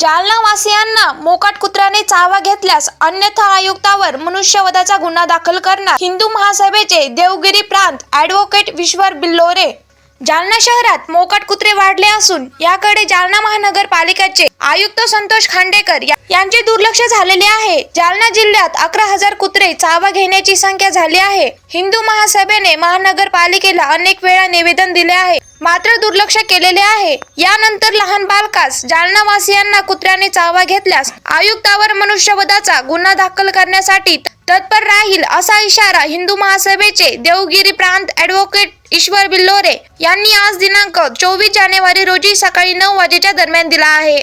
जालनावासियांना मोकाट कुत्र्याने चावा घेतल्यास अन्यथा आयुक्तावर मनुष्यवधाचा गुन्हा दाखल करणार. हिंदू महासभेचे देवगिरी प्रांत ॲडव्होकेट विश्वर बिल्लोरे. जालना शहरात मोकाट कुत्रे वाढले असून याकडे जालना महानगरपालिकेचे आयुक्त संतोष खांडेकर यांचे दुर्लक्ष झालेले आहे. जालना जिल्ह्यात अकरा हजार कुत्रे चावा घेण्याची संख्या झाली आहे. हिंदू महासभेने महानगरपालिकेला अनेक वेळा निवेदन दिले आहे. मात्र दुर्लक्ष केलेले आहे. यानंतर लहान बालकास जालना वासियांना कुत्र्याने चावा घेतल्यास आयुक्तावर मनुष्यवधाचा गुन्हा दाखल करण्यासाठी तत्पर राहील असा इशारा हिंदू महासभेचे देवगिरी प्रांत ॲडव्होकेट ईश्वर बिल्लोरे यांनी आज दिनांक चोवीस जानेवारी रोजी सकाळी नऊ वाजेच्या दरम्यान दिला आहे.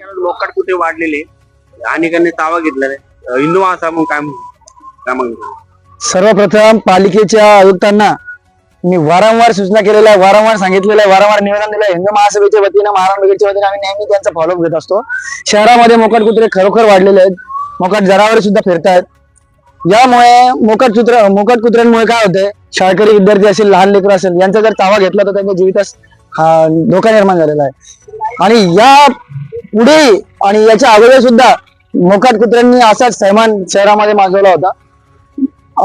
लोकात कुठे वाढलेले अनेकांनी तावा घेतलेला हिंदू महासभा म्हणून काय सर्वप्रथम पालिकेच्या आयुक्तांना मी वारंवार सूचना केलेल्या आहे वारंवार सांगितलेलं आहे वारंवार निवेदन दिलं आहे. हिंदू महासभेच्या वतीनं महाराष्ट्र ब्रिगेडच्या वतीनं आम्ही नेहमी त्यांचा फॉलोअप घेत असतो. शहरामध्ये मोकाट कुत्रे खरोखर वाढलेले आहेत. मोकाट जनावरे सुद्धा फिरतायत. यामुळे मोकट कुत्र मोकट कुत्र्यांमुळे काय होतंय? शाळकरी विद्यार्थी असेल लहान लेकरं असेल यांचा जर तावा घेतला तर त्यांच्या जीवितास धोका निर्माण झालेला आहे. आणि या पुढे आणि याच्या अगोदर सुद्धा मोकाट कुत्र्यांनी असाच सैमान शहरामध्ये माजवला होता.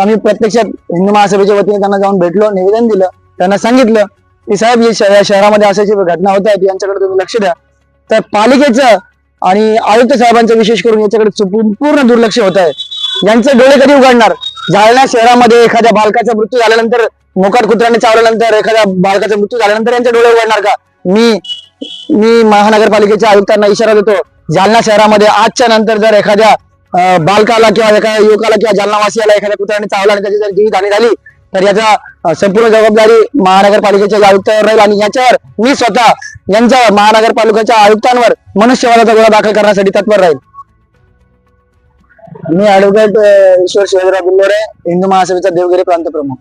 आम्ही प्रत्यक्षात हिंदू महासभेच्या वतीने त्यांना जाऊन भेटलो निवेदन दिलं त्यांना सांगितलं की साहेब हे या शहरामध्ये अशाची घटना होत आहेत यांच्याकडे तुम्ही लक्ष द्या. तर पालिकेचं आणि आयुक्त साहेबांचं विशेष करून याच्याकडे पूर्ण दुर्लक्ष होत आहे. यांचे डोळे कधी उघडणार? जालना शहरामध्ये एखाद्या बालकाचा मृत्यू झाल्यानंतर मोकाट कुत्र्याने चावल्यानंतर एखाद्या बालकाचा मृत्यू झाल्यानंतर यांचे डोळे उघडणार का? मी मी महानगरपालिकेच्या आयुक्तांना इशारा देतो. जालना शहरामध्ये आजच्या नंतर जर एखाद्या बालकाला किंवा एखाद्या युवकाला किंवा जालनावासियाला एखाद्या कुत्र्याने चावला आणि त्याची जर जीवितहानी झाली तर याचा संपूर्ण जबाबदारी महानगरपालिकेच्या आयुक्तावर राहील आणि याच्यावर मी स्वतः यांच्या महानगरपालिकेच्या आयुक्तांवर मनुष्यवादाचा गुन्हा दाखल करण्यासाठी तत्पर राहील. मी ऍडव्होकेट ईश्वर शिवाजीराव बिल्लोरे हिंदू महासभेचा देवगिरी प्रांत प्रमुख